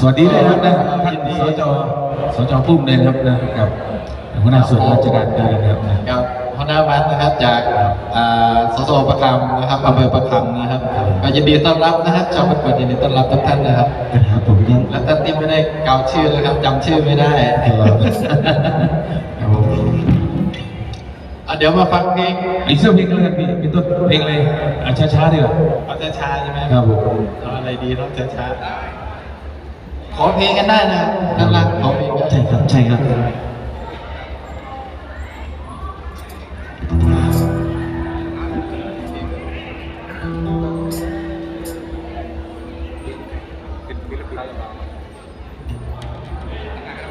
สวัสดีเลยครับนะท่านสจสจปุ้มเลยนะครับนะครับหัวหน้าส่วนราชการการนะครับนะกับหัวหน้าวัดนะครับจากอ่าสสประคำนะครับอำเภอประคำนะครับก็ยินดีต้อนรับนะครับชาวประกวดยินดีต้อนรับทุกท่านนะครับครับผมยังและท่านที่ไม่ได้กล่าวชื่อนะครับจำชื่อไม่ได้ครับผมอะเดี๋ยวมาฟังเพลงอีกเสื้อเพลงเลยครับพี่เป็นต้นเพลงเลยอะช้าๆดีกว่าเอาช้าๆใช่ไหมครับผมเอาอะไรดีต้องช้าๆ ขอเพลงกันได้นะด้านล่างขอเพลงกันใช่ครับใช่ครับ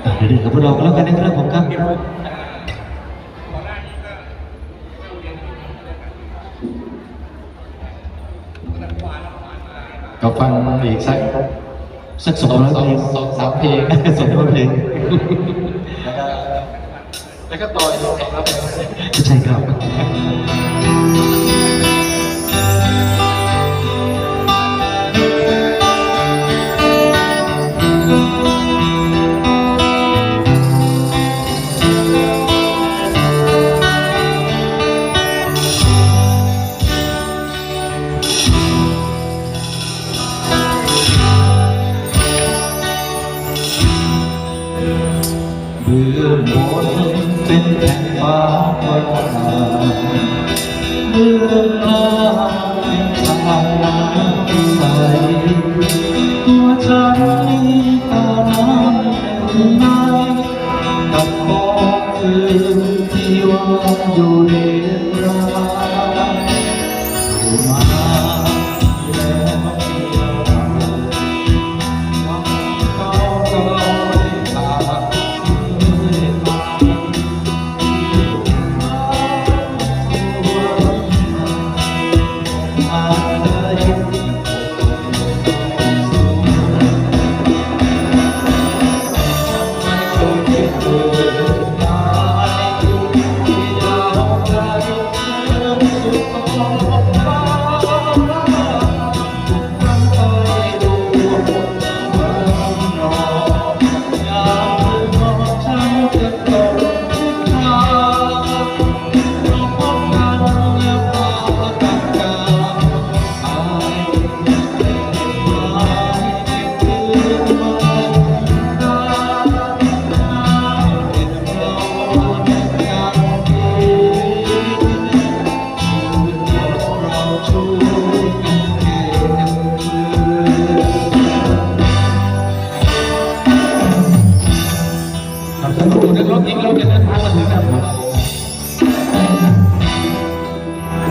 อะเดี๋ยวเดี๋ยวกับพวกเราก็แล้วกันนะครับผมครับก็ฟังอีกสัก สักสองร้อยสอเพงลงสองสามเพลงสองร้อยเพลงแล้วก็แล้วก็ต่ออีกสองสามเพลงใช่ครับ อยู่ในรางอยู่มา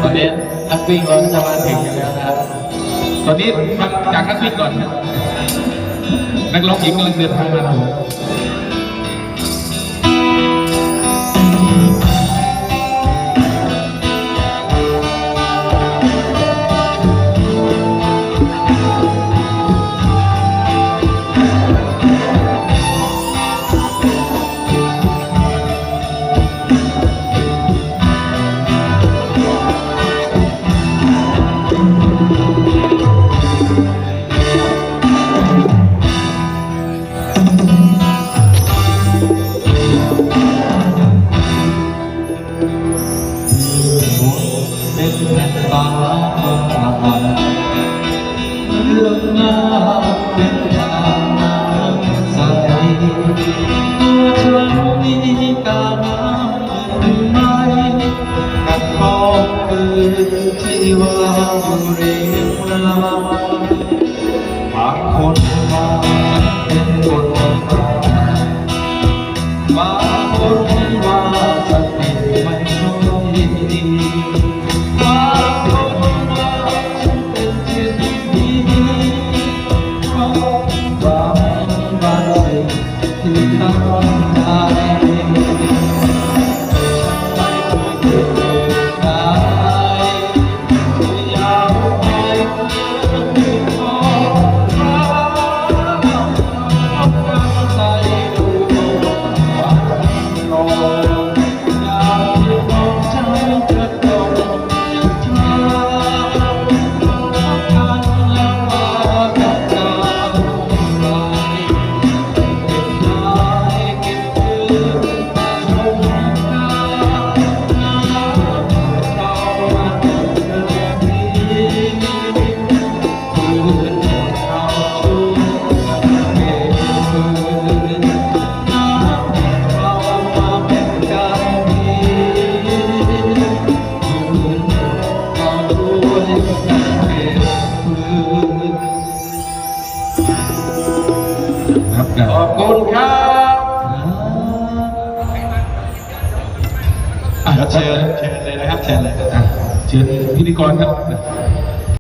อนนี้นักวิ่งเราจะมาถึงอยู่แล้วนะครับตอนนี้จากนักวิ่งก่อนนักร้องหญิงกำลังเดินทางมาครับ ฟ้าเลืน้าเป็นทน้ำใดีกาน้อกับปืนที่วางอยู่เรียบางคนมาเป็นคนไท พิธีกรครับ